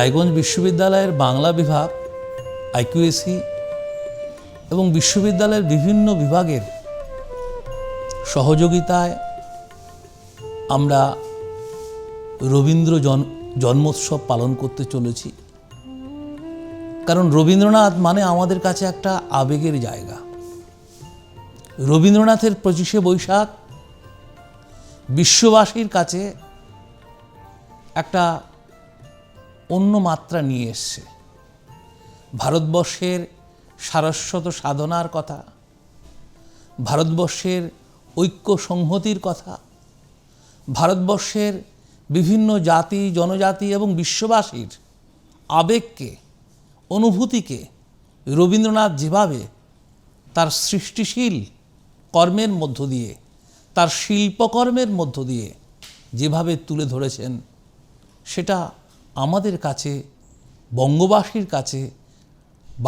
রায়গঞ্জ বিশ্ববিদ্যালয়ের বাংলা বিভাগ আইকিউএসি এবং বিশ্ববিদ্যালয়ের বিভিন্ন বিভাগের সহযোগিতায় আমরা রবীন্দ্র জন জন্মোৎসব পালন করতে চলেছি। কারণ রবীন্দ্রনাথ মানে আমাদের কাছে একটা আবেগের জায়গা। রবীন্দ্রনাথের পঁচিশে বৈশাখ বিশ্ববাসীর কাছে একটা অন্য মাত্রা নিয়ে এসছে। ভারতবর্ষের সারস্বত সাধনার কথা, ভারতবর্ষের ঐক্য সংহতির কথা, ভারতবর্ষের বিভিন্ন জাতি, জনজাতি এবং বিশ্ববাসীর আবেগকে, অনুভূতিকে রবীন্দ্রনাথ যেভাবে তার সৃষ্টিশীল কর্মের মধ্য দিয়ে, তার শিল্পকর্মের মধ্য দিয়ে যেভাবে তুলে ধরেছেন, সেটা আমাদের কাছে, বঙ্গবাসীর কাছে,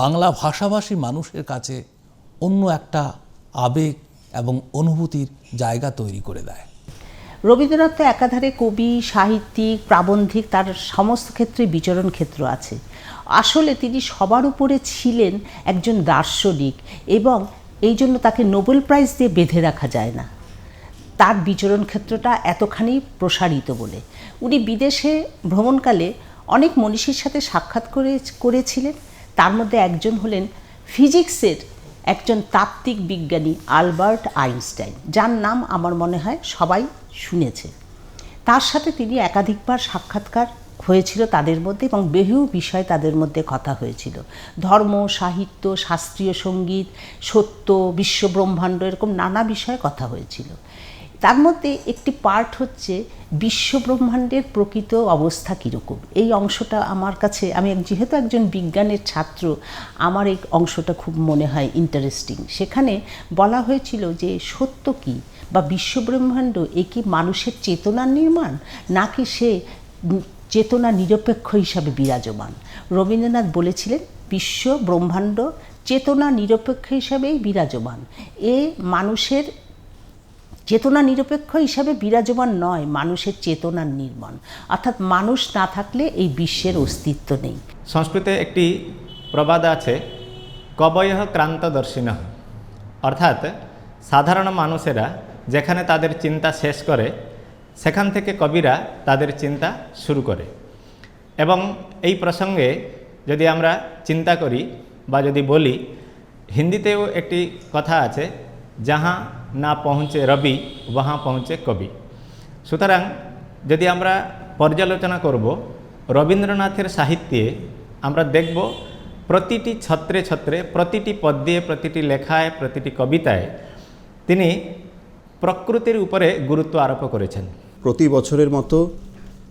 বাংলা ভাষাভাষী মানুষের কাছে অন্য একটা আবেগ এবং অনুভূতির জায়গা তৈরি করে দেয়। রবীন্দ্রনাথ তো একাধারে কবি, সাহিত্যিক, প্রাবন্ধিক, তার সমস্ত ক্ষেত্রে বিচরণ ক্ষেত্র আছে। আসলে তিনি সবার উপরে ছিলেন একজন দার্শনিক এবং এই জন্য তাকে নোবেল প্রাইজ দিয়ে বেঁধে রাখা যায় না। তার বিচরণ ক্ষেত্রটা এতখানি প্রসারিত বলে। উনি বিদেশে ভ্রমণকালে অনেক মনীষীর সাথে সাক্ষাৎ করে, করেছিলেন। তার মধ্যে একজন হলেন ফিজিক্সের একজন তাত্ত্বিক বিজ্ঞানী আলবার্ট আইনস্টাইন, যার নাম আমার মনে হয় সবাই শুনেছে। তার সাথে তিনি একাধিকবার সাক্ষাৎকার হয়েছিল তাদের মধ্যে এবং বহু বিষয় তাদের মধ্যে কথা হয়েছিল। ধর্ম, সাহিত্য, শাস্ত্রীয় সংগীত, সত্য, বিশ্বব্রহ্মাণ্ড, এরকম নানা বিষয়ে কথা হয়েছিল। তার মধ্যে একটি পার্ট হচ্ছে বিশ্বব্রহ্মাণ্ডের প্রকৃত অবস্থা কীরকম। এই অংশটা আমার কাছে, আমি যেহেতু একজন বিজ্ঞানের ছাত্র, আমার এই অংশটা খুব মনে হয় ইন্টারেস্টিং সেখানে বলা হয়েছিল যে সত্য কী বা বিশ্বব্রহ্মাণ্ড এ কি মানুষের চেতনার নির্মাণ, নাকি সে চেতনা নিরপেক্ষ হিসাবে বিরাজমান? রবীন্দ্রনাথ বলেছিলেন বিশ্ব ব্রহ্মাণ্ড চেতনা নিরপেক্ষ হিসাবেই বিরাজমান। এ মানুষের চেতনা নিরপেক্ষ হিসাবে বিরাজমান নয়, মানুষের চেতনার নির্মাণ অর্থাৎ মানুষ না থাকলে এই বিশ্বের অস্তিত্ব নেই। সংস্কৃতে একটি প্রবাদ আছে কবয় ক্রান্তদর্শিন অর্থাৎ সাধারণ মানুষেরা যেখানে তাদের চিন্তা শেষ করে, সেখান থেকে কবিরা তাদের চিন্তা শুরু করে। এবং এই প্রসঙ্গে যদি আমরা চিন্তা করি বা যদি বলি, হিন্দিতেও একটি কথা আছে, যাহা না পৌঁছে রবি ওহা পৌঁছে কবি। সুতরাং যদি আমরা পর্যালোচনা করব, রবীন্দ্রনাথের সাহিত্যে আমরা দেখব প্রতিটি ছত্রে ছত্রে, প্রতিটি পদ্যে, প্রতিটি লেখায়, প্রতিটি কবিতায় তিনি প্রকৃতির উপরে গুরুত্ব আরোপ করেছেন। প্রতি বছরের মতো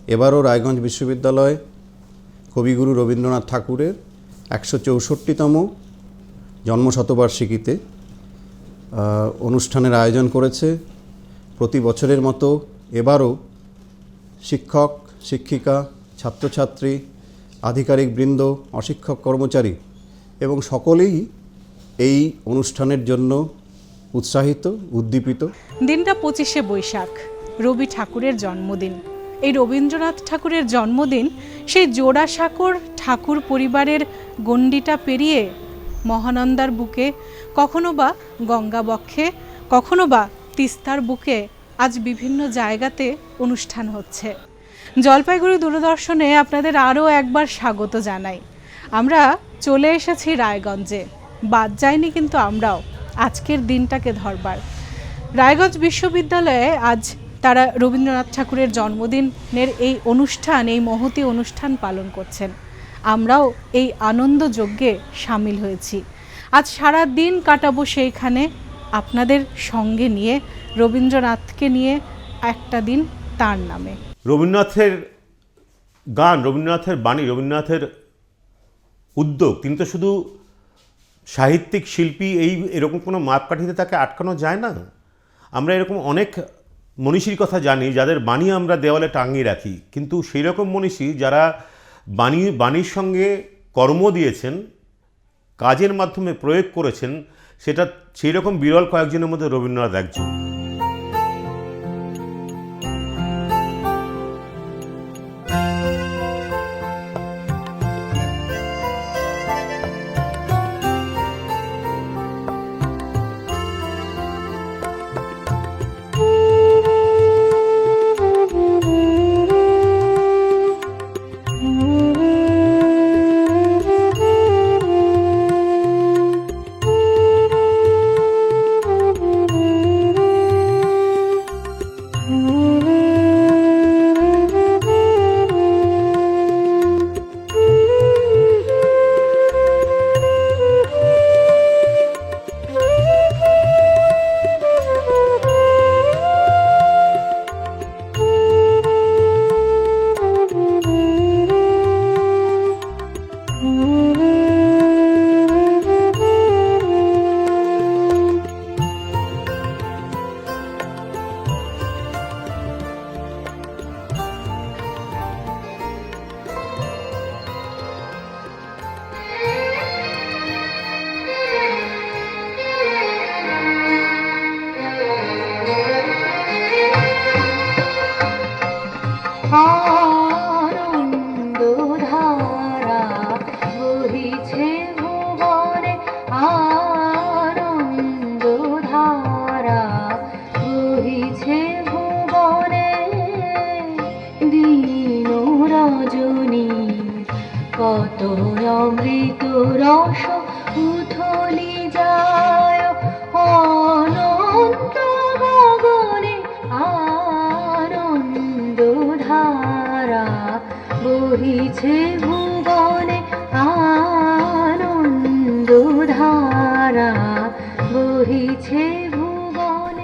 এবারও রায়গঞ্জ বিশ্ববিদ্যালয় কবিগুরু রবীন্দ্রনাথ ঠাকুরের একশো চৌষট্টিতম জন্মশতবার্ষিকীতে অনুষ্ঠানের আয়োজন করেছে। প্রতি বছরের মতো এবারও শিক্ষক, শিক্ষিকা, ছাত্রছাত্রী, আধিকারিক বৃন্দ, অশিক্ষক কর্মচারী এবং সকলেই এই অনুষ্ঠানের জন্য উৎসাহিত, উদ্দীপিত। দিনটা পঁচিশে বৈশাখ, রবি ঠাকুরের জন্মদিন। এই রবীন্দ্রনাথ ঠাকুরের জন্মদিন সেই জোড়াসাঁকোর ঠাকুর পরিবারের গণ্ডিটা পেরিয়ে মহানন্দার বুকে কখনো বা গঙ্গা বক্ষে, কখনো বা তিস্তার বুকে আজ বিভিন্ন জায়গাতে অনুষ্ঠান হচ্ছে। জলপাইগুড়ি দূরদর্শনে আপনাদের আরও একবার স্বাগত জানাই। আমরা চলে এসেছি রায়গঞ্জে। বাদ যায়নি কিন্তু আমরাও আজকের দিনটাকে ধরবার। রায়গঞ্জ বিশ্ববিদ্যালয়ে আজ তারা রবীন্দ্রনাথ ঠাকুরের জন্মদিনের এই অনুষ্ঠান, এই মহতি অনুষ্ঠান পালন করছেন। আমরাও এই আনন্দ যজ্ঞে সামিল হয়েছি। আজ সারা দিন কাটাবো সেইখানে আপনাদের সঙ্গে নিয়ে, রবীন্দ্রনাথকে নিয়ে একটা দিন তার নামে। রবীন্দ্রনাথের গান, রবীন্দ্রনাথের বাণী, রবীন্দ্রনাথের উদ্যোগ, তিনি তো শুধু সাহিত্যিক শিল্পী, এই এরকম কোনো মাপকাঠিতে তাকে আটকানো যায় না। আমরা এরকম অনেক মনীষীর কথা জানি, যাদের বাণী আমরা দেওয়ালে টাঙিয়ে রাখি। কিন্তু সেই রকম মনীষী যারা বাণী, বাণীর সঙ্গে কর্ম দিয়েছেন কাজের মাধ্যমে প্রয়োগ করেছেন সেটা সেই রকম বিরল কয়েকজনের মধ্যে রবীন্দ্রনাথ একজন।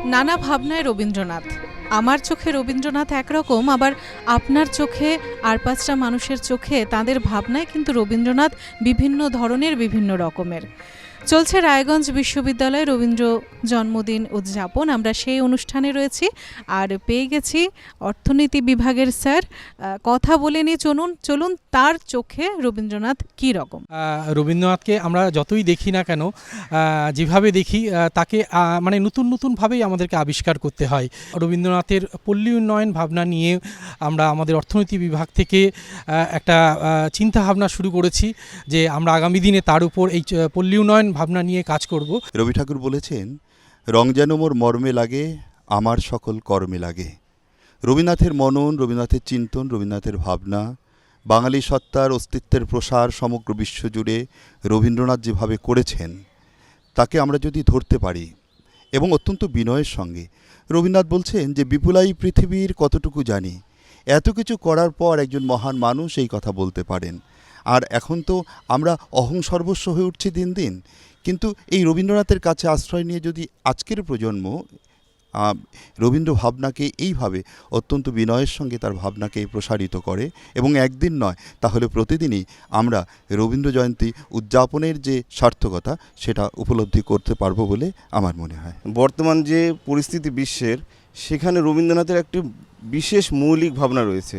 নানা ভাবনায় রবীন্দ্রনাথ। আমার চোখে রবীন্দ্রনাথ একরকম, আবার আপনার চোখে আর পাঁচটা মানুষের চোখে তাদের ভাবনায় কিন্তু রবীন্দ্রনাথ বিভিন্ন ধরনের, বিভিন্ন রকমের। চলছে রায়গঞ্জ বিশ্ববিদ্যালয়ে রবীন্দ্র জন্মদিন উদযাপন। আমরা সেই অনুষ্ঠানে রয়েছি আর পেয়ে গেছি অর্থনীতি বিভাগের স্যার। কথা বলে নিয়ে চলুন চলুন তার চোখে রবীন্দ্রনাথ কী রকম? রবীন্দ্রনাথকে আমরা যতই দেখি না কেন যেভাবে দেখি তাকে মানে নতুন নতুনভাবেই আমাদেরকে আবিষ্কার করতে হয়। রবীন্দ্রনাথের পল্লী উন্নয়ন ভাবনা নিয়ে আমরা আমাদের অর্থনীতি বিভাগ থেকে একটা চিন্তা ভাবনা শুরু করেছি যে আমরা আগামী দিনে তার উপর এই পল্লী উন্নয়ন ভাবনা নিয়ে কাজ করব। রবি ঠাকুর বলেছেন, রং যেন মোর মর্মে লাগে, আমার সকল কর্মে লাগে। রবীন্দ্রনাথের মনন, রবীন্দ্রনাথের চিন্তন, রবীন্দ্রনাথের ভাবনা, বাঙালি সত্তার অস্তিত্বের প্রসার সমগ্র বিশ্ব জুড়ে রবীন্দ্রনাথ যেভাবে করেছেন, তাকে আমরা যদি ধরতে পারি, এবং অত্যন্ত বিনয়ের সঙ্গে, রবীন্দ্রনাথ বলছেন যে, বিপুলাই পৃথিবীর কতটুকু জানি, এত কিছু করার পর একজন মহান মানুষ এই কথা বলতে পারেন। আর এখন তো আমরা অহং সর্বস্ব হয়ে উঠছি দিন দিন কিন্তু এই রবীন্দ্রনাথের কাছে আশ্রয় নিয়ে যদি আজকের প্রজন্ম রবীন্দ্র ভাবনাকে এইভাবে অত্যন্ত বিনয়ের সঙ্গে তার ভাবনাকে প্রসারিত করে এবং একদিন নয়, তাহলে প্রতিদিনই আমরা রবীন্দ্র জয়ন্তী উদযাপনের যে সার্থকতা সেটা উপলব্ধি করতে পারব বলে আমার মনে হয়। বর্তমান যে পরিস্থিতি বিশ্বের, সেখানে রবীন্দ্রনাথের একটি বিশেষ মৌলিক ভাবনা রয়েছে।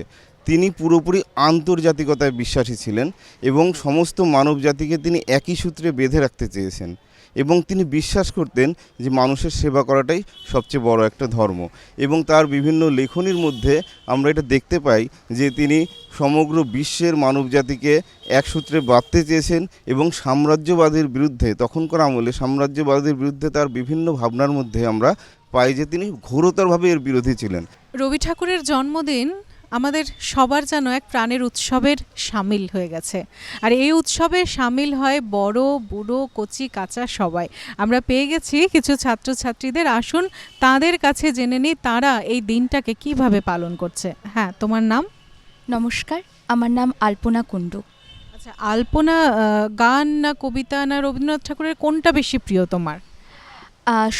তিনি পুরোপুরি আন্তর্জাতিকতায় বিশ্বাসী ছিলেন এবং সমস্ত মানব জাতিকে তিনি একই সূত্রে বেঁধে রাখতে চেয়েছেন এবং তিনি বিশ্বাস করতেন যে মানুষের সেবা করাটাই সবচেয়ে বড় একটা ধর্ম এবং তার বিভিন্ন লেখনীর মধ্যে আমরা এটা দেখতে পাই যে তিনি সমগ্র বিশ্বের মানব জাতিকে এক সূত্রে বাঁধতে চেয়েছেন এবং সাম্রাজ্যবাদের বিরুদ্ধে, তখনকার আমলে সাম্রাজ্যবাদের বিরুদ্ধে তার বিভিন্ন ভাবনার মধ্যে আমরা পাই যে তিনি ঘোরতরভাবে এর বিরোধী ছিলেন। রবি ঠাকুরের জন্মদিন আমাদের সবার যেন এক প্রাণের উৎসবের সামিল হয়ে গেছে। আর এই উৎসবে সামিল হয় বড় বুড়ো কচি কাঁচা সবাই। আমরা পেয়ে গেছি কিছু ছাত্রছাত্রীদের। আসুন তাদের কাছে জেনে নিই তারা এই দিনটাকে কীভাবে পালন করছে। হ্যাঁ তোমার নাম? নমস্কার আমার নাম আলপনা কুণ্ডু। আচ্ছা আলপনা গান না কবিতা না রবীন্দ্রনাথ ঠাকুরের কোনটা বেশি প্রিয় তোমার?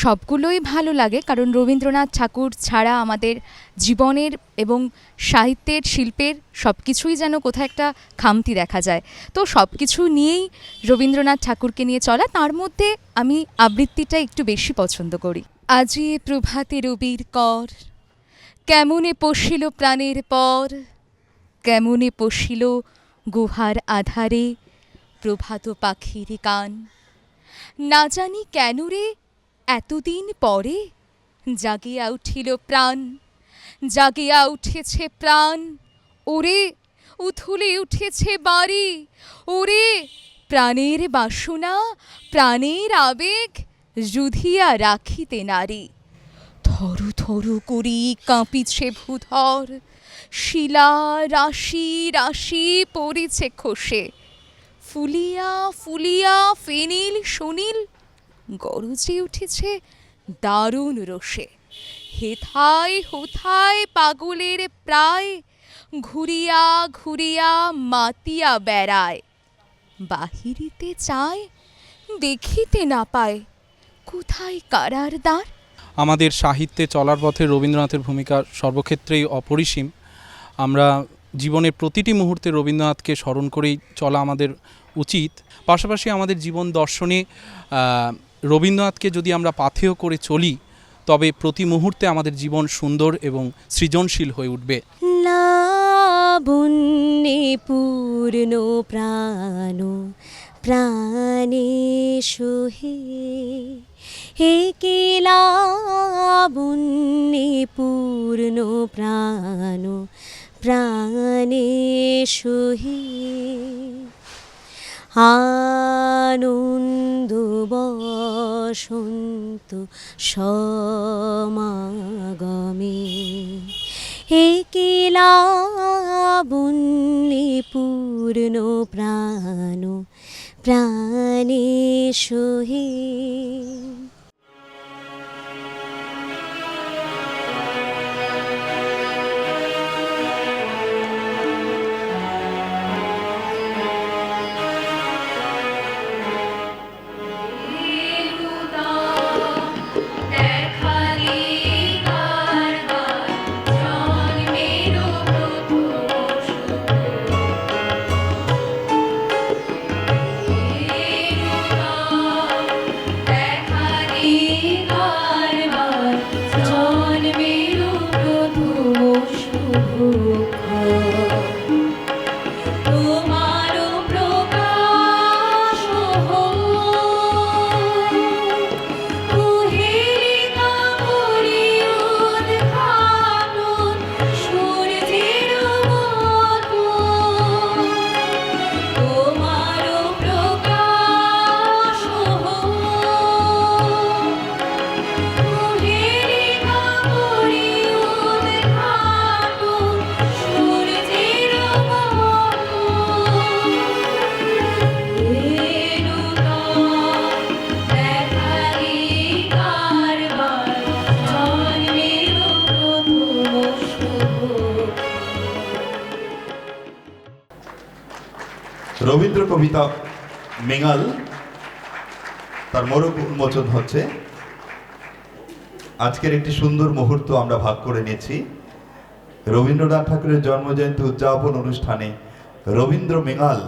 সবগুলোই ভালো লাগে। কারণ রবীন্দ্রনাথ ঠাকুর ছাড়া আমাদের জীবনের এবং সাহিত্যের, শিল্পের সব কিছুই যেন কোথাও একটা খামতি দেখা যায়। তো সব কিছু নিয়েই রবীন্দ্রনাথ ঠাকুরকে নিয়ে চলা, তার মধ্যে আমি আবৃত্তিটা একটু বেশি পছন্দ করি। আজি প্রভাতে রবির কর, কেমনে পশিল প্রাণের পর, কেমনে পশিল গুহার আধারে প্রভাত পাখির কান, না জানি কেন রে এতদিন পরে জাগিয়া উঠিল প্রাণ, জাগিয়া উঠেছে প্রাণ। ওরে, উথুলে উঠেছে বাড়ি। ওরে, প্রাণের বাসনা, প্রাণের আবেগ যুধিয়া রাখিতে নারী। থরু থরু করি কাঁপিছে ভূধর, শিলা রাশি রাশি পড়েছে খসে। ফুলিয়া ফুলিয়া ফেনিল সুনীল গরজে উঠেছে, দারুণ রোষে। হেথায়, হোথায় পাগলের প্রায়, ঘুরিয়া ঘুরিয়া মাতিয়া বেড়ায়। বাহিরিতে চায়, দেখিতে না পায়। কোথায় কারার দ্বার? আমাদের সাহিত্যে চলার পথে রবীন্দ্রনাথের ভূমিকা সর্বক্ষেত্রেই অপরিসীম। আমরা জীবনের প্রতিটি মুহূর্তে রবীন্দ্রনাথকে স্মরণ করেই চলা আমাদের উচিত। পাশাপাশি আমাদের জীবন দর্শনে রবীন্দ্রনাথকে যদি আমরা পাথেয় করে চলি, তবে প্রতি মুহূর্তে আমাদের জীবন সুন্দর এবং সৃজনশীল হয়ে উঠবে। লাবণ্যে পূর্ণ প্রাণ প্রাণে সোহে হে কে লাবণ্যে পূর্ণ প্রাণ প্রাণে সোহে আনন্দ বসন্ত সমাগমে। হে কেলাবন্যে পূর্ণ প্রাণ প্রাণে সহি। মেঙাল তার মোড়ক উন্মোচন হচ্ছে। আজকের একটি সুন্দর মুহূর্ত আমরা ভাগ করে নিয়েছি রবীন্দ্রনাথ ঠাকুরের জন্মজয়ন্তী উদযাপন অনুষ্ঠানে রবীন্দ্র মেঙাল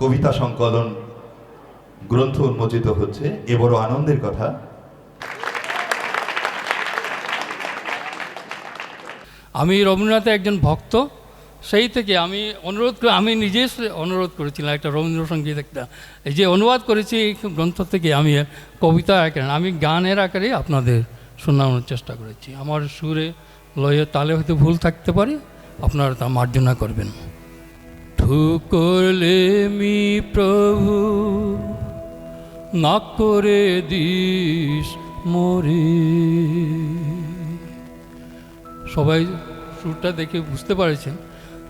কবিতা সংকলন গ্রন্থ উন্মোচিত হচ্ছে। এ বড় আনন্দের কথা। আমি রবীন্দ্রনাথের একজন ভক্ত। সেই থেকে আমি অনুরোধ করে আমি নিজে অনুরোধ করেছিলাম, একটা রবীন্দ্রসঙ্গীত একটা এই যে অনুবাদ করেছি গ্রন্থ থেকে আমি কবিতা আকারে আমি গানের আকারে আপনাদের শোনানোর চেষ্টা করেছি। আমার সুরে, লয়ে, তালে হয়তো ভুল থাকতে পারে, আপনারা তা মার্জনা করবেন। ঠুকরলে মি প্রভু না করে দিস মরে। সবাই সুরটা দেখে বুঝতে পারছেন।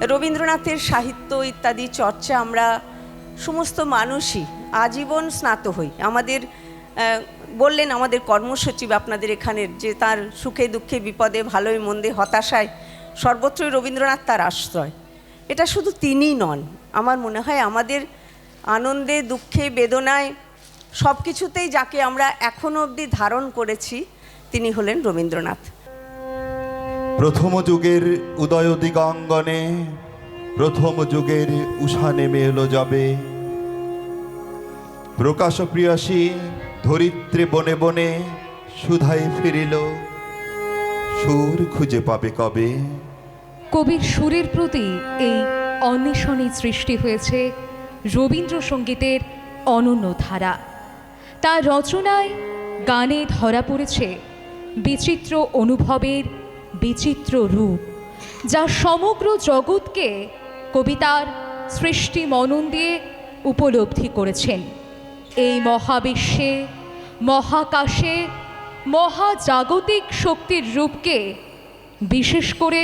রবীন্দ্রনাথের সাহিত্য ইত্যাদি চর্চা আমরা সমস্ত মানুষই আজীবন স্নাত হই। আমাদের বললেন আমাদের কর্মসচিব আপনাদের এখানের যে তার সুখে দুঃখে বিপদে ভালোই মন্দে হতাশায় সর্বত্রই রবীন্দ্রনাথ তার আশ্রয়। এটা শুধু তিনিই নন। আমার মনে হয় আমাদের আনন্দে, দুঃখে, বেদনায় সব কিছুতেই যাকে আমরা এখনও অবধি ধারণ করেছি, তিনি হলেন রবীন্দ্রনাথ। প্রথম যুগের উদয় দিগাঙ্গনে, প্রথম যুগের উষা নেমে এলো যাবে। প্রকাশ প্রিয়াসী ধরিত্রে বনে বনে সুধায় ফিরিল, সুর খুঁজে পাবে কবে? কবির সুরের প্রতি এই অন্বেষণে সৃষ্টি হয়েছে রবীন্দ্রসঙ্গীতের অনন্য ধারা। তার রচনায় গানে ধরা পড়েছে বিচিত্র অনুভবের বিচিত্র রূপ, যা সমগ্র জগৎকে কবিতার সৃষ্টি মনন দিয়ে উপলব্ধি করেছেন। এই মহাবিশ্বে, মহাকাশে মহাজাগতিক শক্তির রূপকে বিশেষ করে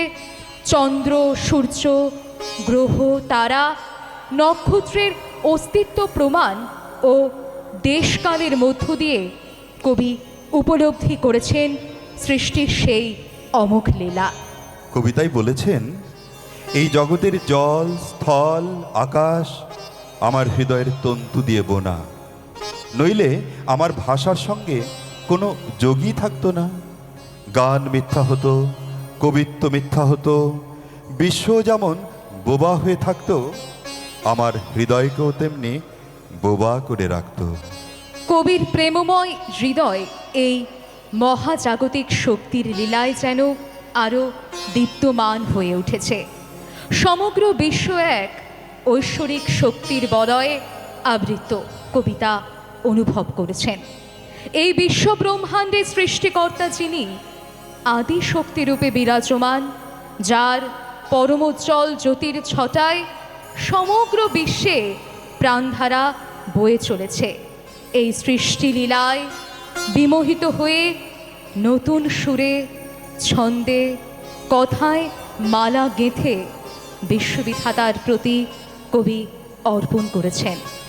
চন্দ্র, সূর্য, গ্রহ, তারা, নক্ষত্রের অস্তিত্ব প্রমাণ ও দেশকালের মধ্য দিয়ে কবি উপলব্ধি করেছেন সৃষ্টির সেই অমোঘ লীলা। কবিতায় বলেছেন এই জগতের জল স্থল আকাশ আমার হৃদয়ের তন্তু দিয়ে বোনা। নইলে আমার ভাষার সঙ্গে কোনো যোগী থাকতো না। গান মিথ্যা হতো কবিত্ব মিথ্যা হতো বিশ্ব যেমন বোবা হয়ে থাকতো আমার হৃদয়কেও তেমনি বোবা করে রাখত। কবির প্রেমময় হৃদয় এই মহাজাগতিক শক্তির লীলায় যেন আরও দীপ্তমান হয়ে উঠেছে। সমগ্র বিশ্ব এক ঐশ্বরিক শক্তির বলয়ে আবৃত কবিতা অনুভব করেছেন। এই বিশ্ব ব্রহ্মাণ্ডের সৃষ্টিকর্তা যিনি আদি শক্তিরূপে বিরাজমান, যার পরমোজ্জ্বল জ্যোতির ছটায় সমগ্র বিশ্বে প্রাণধারা বয়ে চলেছে। এই সৃষ্টিলীলায় বিমোহিত হয়ে নতুন সুরে ছন্দে কথায় মালা গেঁথে বিশ্ববিধাতার প্রতি কবি অর্পণ করেছেন।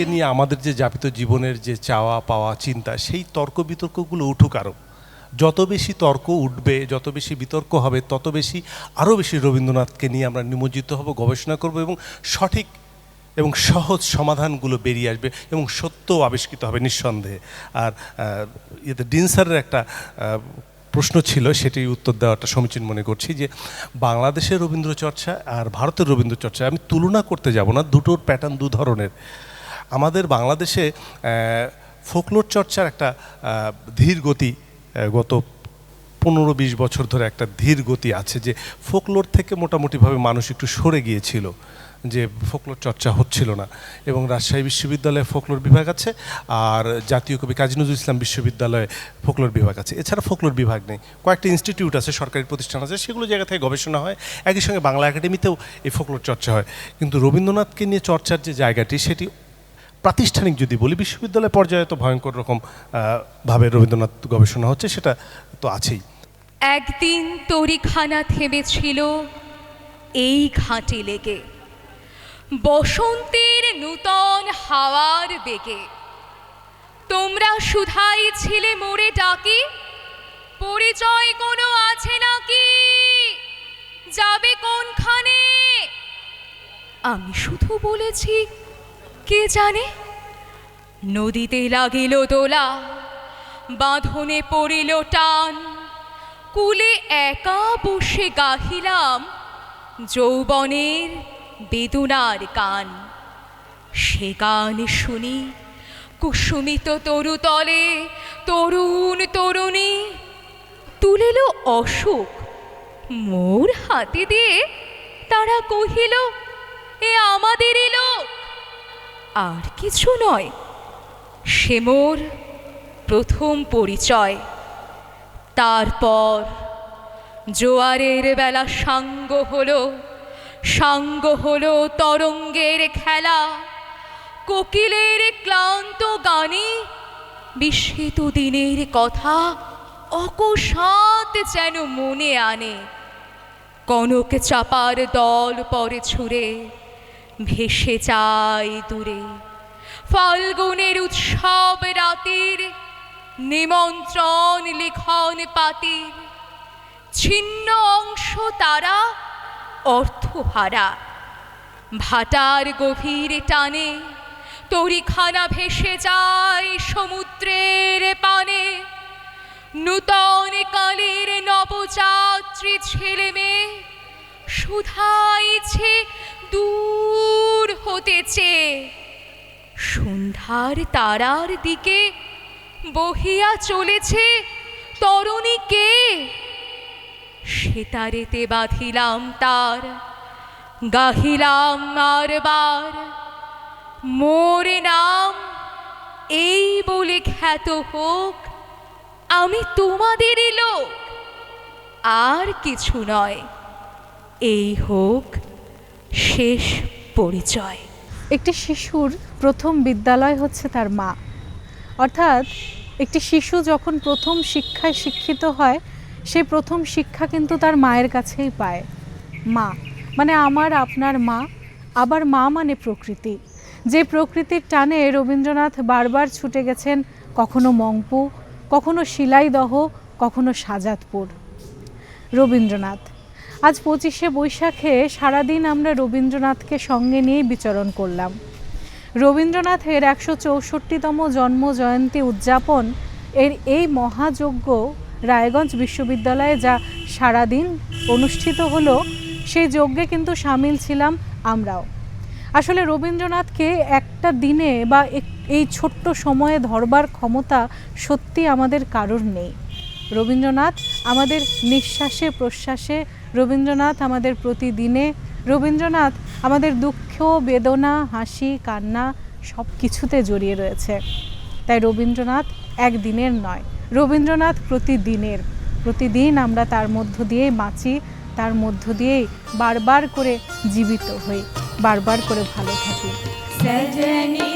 ঠাকুরকে নিয়ে আমাদের যে যাপিত জীবনের যে চাওয়া পাওয়া চিন্তা, সেই তর্ক বিতর্কগুলো উঠুক আরও যত বেশি তর্ক উঠবে, যত বেশি বিতর্ক হবে, তত বেশি আরও বেশি রবীন্দ্রনাথকে নিয়ে আমরা নিমজ্জিত হব, গবেষণা করব এবং সঠিক এবং সহজ সমাধানগুলো বেরিয়ে আসবে এবং সত্য আবিষ্কৃত হবে নিঃসন্দেহে। আর ইয়েতে ডিনসারের একটা প্রশ্ন ছিল সেটি উত্তর দেওয়াটা সমীচীন মনে করছি যে, বাংলাদেশের রবীন্দ্র চর্চা আর ভারতের রবীন্দ্র চর্চা আমি তুলনা করতে যাব না, দুটোর প্যাটার্ন দু ধরনের। আমাদের বাংলাদেশে ফোকলোর চর্চার একটা ধীর গতি গত পনেরো বিশ বছর ধরে একটা ধীর গতি আছে যে ফোকলোর থেকে মোটামুটিভাবে মানুষ একটু সরে গিয়েছিল যে ফোকলোর চর্চা হচ্ছিল না। এবং রাজশাহী বিশ্ববিদ্যালয়ে ফোকলোর বিভাগ আছে আর জাতীয় কবি কাজী নজরুল ইসলাম বিশ্ববিদ্যালয়ে ফোকলোর বিভাগ আছে। এছাড়া ফোকলোর বিভাগ নেই। কয়েকটা ইনস্টিটিউট আছে, সরকারি প্রতিষ্ঠান আছে, সেগুলো জায়গা থেকে গবেষণা হয়। একই সঙ্গে বাংলা একাডেমিতেও এই ফোকলোর চর্চা হয়। কিন্তু রবীন্দ্রনাথকে নিয়ে চর্চার যে জায়গাটি, সেটি প্রাতিষ্ঠানিক যদি বলি, বিশ্ববিদ্যালয় পর্যায়ে তো ভয়ঙ্কর রকম ভাবে রবীন্দ্রনাথ গবেষণা হচ্ছে, সেটা তো আছেই। একদিন তরিখানা থেমেছিল এই ঘাটে লেগে। বসন্তের নূতন হাওয়ার বেগে। তোমরা সুধাই ছিলে মোরে ডাকি, পরিচয় কোনো আছে নাকি? যাবে কোনখানে? আমি শুধু বলেছি কে জানে? নদীতে লাগিল দোলা, বাঁধনে পড়িল টান। কুলে একা বসে গাহিলাম যৌবনের বেদনার গান। সে গান শুনি কুসুমিত তরুতলে তরুণ তরুণী। তুলিল অশোক, মোর হাতে দিয়ে তারা কহিল, এ আমাদের লোক। আর কিছু নয়। সে মোর প্রথম পরিচয়। তারপর জোয়ারের বেলা সাঙ্গ হলো সাঙ্গ হলো তরঙ্গের খেলা। কোকিলের ক্লান্ত গানে বিস্মিত দিনের কথা অকস্মাৎ যেন মনে আনে। কনক চাপার দল পরে ছুঁড়ে ভেসে যায় দূরে। ফাল্গুনের উৎসব রাতির নিমন্ত্রণ লিখন পাতির ছিন্ন অংশ তারা অর্থহারা। ভাটার গভীর টানে তরিখানা ভেসে যায় সমুদ্রের পানে। নূতন কালের নবযাত্রী ছেলে মেয়ে শুধাইছে দূর হতেছে। সন্ধ্যার তারার দিকে বহিয়া চলেছে তরুণীকে সেতারেতে বাঁধিলাম তার, গাহিলাম মারবার মোর নাম এই বলে খ্যাত হোক, আমি তোমাদেরই লোক। আর কিছু নয়, এই হোক শেষ পরিচয়। একটি শিশুর প্রথম বিদ্যালয় হচ্ছে তার মা। অর্থাৎ একটি শিশু যখন প্রথম শিক্ষায় শিক্ষিত হয় সেই প্রথম শিক্ষা কিন্তু তার মায়ের কাছেই পায়। মা মানে আমার আপনার মা, আবার মা মানে প্রকৃতি। যে প্রকৃতির টানে রবীন্দ্রনাথ বারবার ছুটে গেছেন কখনো মংপু, কখনো শিলাইদহ, কখনো সাজাদপুর রবীন্দ্রনাথ আজ পঁচিশে বৈশাখে সারাদিন আমরা রবীন্দ্রনাথকে সঙ্গে নিয়েই বিচরণ করলাম। রবীন্দ্রনাথের একশো চৌষট্টিতম জন্ম জয়ন্তী উদযাপন, এর এই মহাযজ্ঞ রায়গঞ্জ বিশ্ববিদ্যালয়ে যা সারাদিন অনুষ্ঠিত হলো, সেই যজ্ঞে কিন্তু সামিল ছিলাম আমরাও। আসলে রবীন্দ্রনাথকে একটা দিনে বা এই ছোট্ট সময়ে ধরবার ক্ষমতা সত্যি আমাদের কারোর নেই। রবীন্দ্রনাথ আমাদের নিঃশ্বাসে, প্রশ্বাসে রবীন্দ্রনাথ আমাদের প্রতিদিনে, রবীন্দ্রনাথ আমাদের দুঃখ, বেদনা, হাসি, কান্না সব কিছুতে জড়িয়ে রয়েছে। তাই রবীন্দ্রনাথ একদিনের নয়, রবীন্দ্রনাথ প্রতিদিনের। প্রতিদিন আমরা তার মধ্য দিয়েই বাঁচি, তার মধ্য দিয়েই বারবার করে জীবিত হই, বারবার করে ভালো থাকি। সজনী